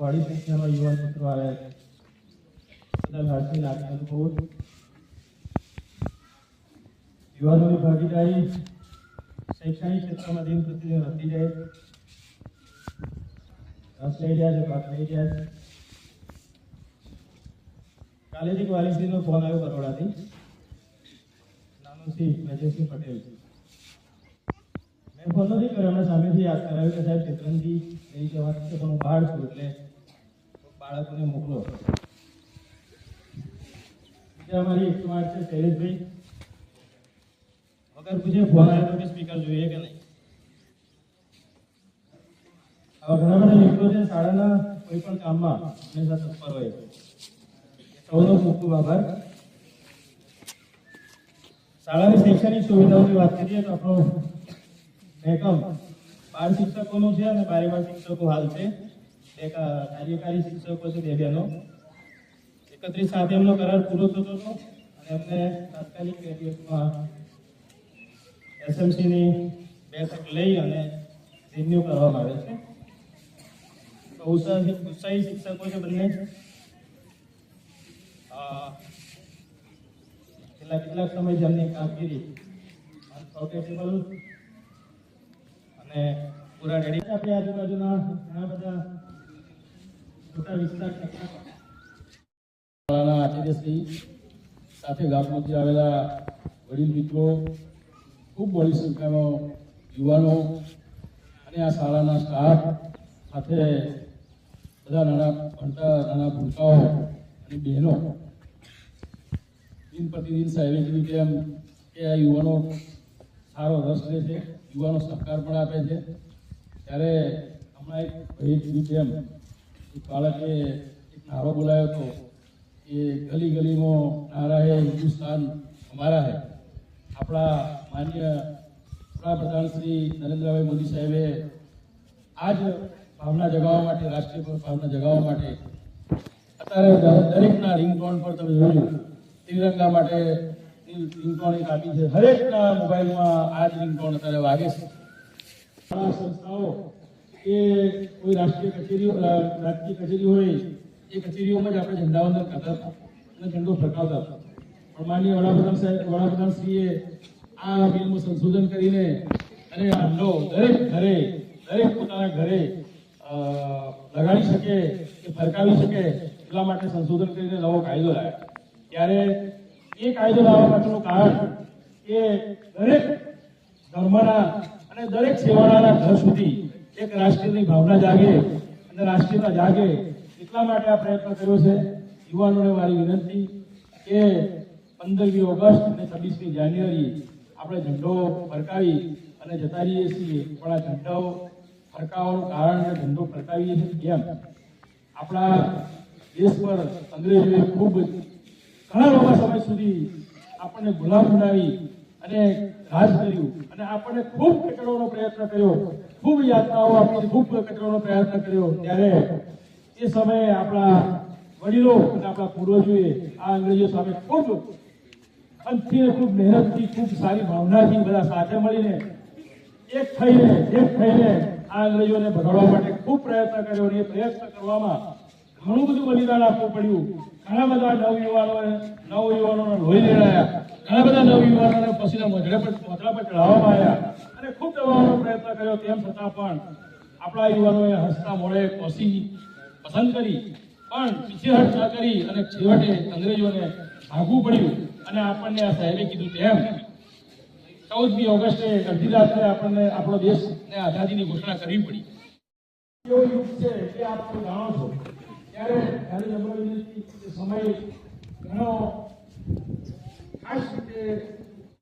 વાડી સંખ્યામાં યુવાન મિત્રો આવ્યા છે. લાગણી અનુભવું છું. યુવાનોની ભાગીદારી શૈક્ષણિક ક્ષેત્રમાં દિન પ્રતિદિન વધી જાય રસ લઈ રહ્યા છે ભાગ લઈ રહ્યા છે. કાલે જ વાલીશ્રીનો ફોન આવ્યો બરોડાથી. નાનું સિંહ મેજરસિંહ પટેલ. મેં ફોન નથી કર્યો, એમણે સામેથી યાદ કરાવ્યું કે સાહેબ ચિત્રંજી લઈ જવાનું છે પણ હું બહાર છું, એટલે બાળકોને મોકલો. અમારી એક વાત છે, શૈલેષભાઈ. વગર પૂછે ફોન આવ્યો કે સ્પીકર જોઈએ કે નહીં? આવા ઘણા બધા મિત્રો છે, શાળાના કોઈ પણ કામમાં હંમેશા તત્પર હોય. સૌનો ખૂબ ખૂબ આભાર. શાળાની શૈક્ષણિક સુવિધાઓની વાત કરીએ તો આપણો મહેકમ બાળ શિક્ષકોનું છે અને બારેમાર શિક્ષકો હાલ છે. એક કાર્યકારી શિક્ષકો છે બે બહેનો. એકત્રીસ સાથે એમનો કરાર પૂરો થતો હતો અને એમને તાત્કાલિક દિવસમાં એસએમસીની બેઠક લઈ અને રિન્યુ કરવામાં આવે છે. તો ઉત્સાહી શિક્ષકો છે બંને. છેલ્લા કેટલાક સમયથી એમની કામગીરી અનફોર્ગેટેબલ અને પૂરા રેડી આપણે આજુબાજુના ઘણા બધા મોટા વિસ્તાર શાળાના આચાર્યશ્રી સાથે ગામમાંથી આવેલા વડીલ મિત્રો, ખૂબ મોડી સંખ્યામાં યુવાનો અને આ શાળાના સ્ટાફ સાથે બધા નાના ભણતા, નાના ભૂલકાઓ અને બહેનો દિન પ્રતિદિન સાહેબે કીધું તેમ કે આ યુવાનો સારો રસ લે છે, યુવાનો સહકાર પણ આપે છે. ત્યારે હમણાં એક ભાઈ કીધું કે એક બાળકે નારો બોલાયો હતો કે ગલી ગલીમાં નારા હે, હિન્દુસ્તાન અમારા હે. આપણા માન્ય વડાપ્રધાન શ્રી નરેન્દ્રભાઈ મોદી સાહેબે આ જ ભાવના જગાવવા માટે, રાષ્ટ્રીય ભાવના જગાવવા માટે, અત્યારે દરેકના રિંગટોન પર તમે જોયું ત્રિરંગા માટે રિંગટોન એક આપી છે. હરેકના મોબાઈલમાં આ જ રિંગટોન અત્યારે વાગે છે. સંસ્થાઓ કે કોઈ રાષ્ટ્રીય કચેરીઓ રાજકીય કચેરી હોય, એ કચેરીઓમાં જ આપણે કરતા હતા અને ઝંડો ફરકાવતા હતા. પણ માનીય વડાપ્રધાન સાહેબ વડાપ્રધાનશ્રીએ આ બિલનું સંશોધન કરીને અને ઝંડો દરેક ઘરે, દરેક પોતાના ઘરે લગાડી શકે કે ફરકાવી શકે એટલા માટે સંશોધન કરીને નવો કાયદો લાવ્યો. ત્યારે એ કાયદો લાવવા પાછળનું કારણ કે દરેક ધર્મના અને દરેક સેવાળાના ઘર સુધી એક રાષ્ટ્રીયની ભાવના જાગે અને રાષ્ટ્રીયતા જાગે એટલા માટે આ પ્રયત્ન કર્યો છે. યુવાનોને મારી વિનંતી કે પંદરમી ઓગસ્ટ અને છવ્વીસમી જાન્યુઆરી આપણે ઝંડો ફરકાવી અને જતા રહીએ છીએ. પણ આ ફરકાવાનું કારણ ઝંડો ફરકાવીએ છીએ. કેમ? આપણા દેશ પર અંગ્રેજોએ ખૂબ ઘણા લાંબા સમય સુધી આપણને ગુલામ બનાવી અને રાજ કર્યું અને આપણે ખૂબ કચડવાનો પ્રયત્ન કર્યો. ખૂબ યાત્રાઓ આપણે ખૂબ કચડવાનો પ્રયત્ન કર્યો. ત્યારે એ સમયે આપણા વડીલો અને આપણા પૂર્વજોએ આ અંગ્રેજો સામે ખૂબ અંતથી ખૂબ મહેનતથી, ખૂબ સારી ભાવનાથી બધા સાથે મળીને, એક થઈને એક થઈને આ અંગ્રેજોને ભગાડવા માટે ખૂબ પ્રયત્ન કર્યો અને એ પ્રયત્ન કરવામાં ઘણું બધું બલિદાન આપવું પડ્યું. ઘણા બધા નવયુવાનોએ નવયુવાનોને લોહી લેડાયા ઘણા બધા નવયુવાનોને પછીના મોઢડે પર મોઢડા પર ચડાવવામાં આવ્યા અને ખૂબ દબાવવાનો પ્રયત્ન કર્યો. તેમ છતાં પણ આપણા યુવાનોએ હસતા મોડે કોશી પસંદ કરી, પણ પીછેહટ ન કરી અને છેવટે અંગ્રેજોને ભાગવું પડ્યું અને આપણને આ સાહેબે કીધું તેમ, ચૌદમી ઓગસ્ટે અડધી રાત્રે આપણને આપણો દેશને આઝાદીની ઘોષણા કરવી પડી. એવો યુગ છે કે આપ જાણો છો, ત્યારે સમય ઘણો I should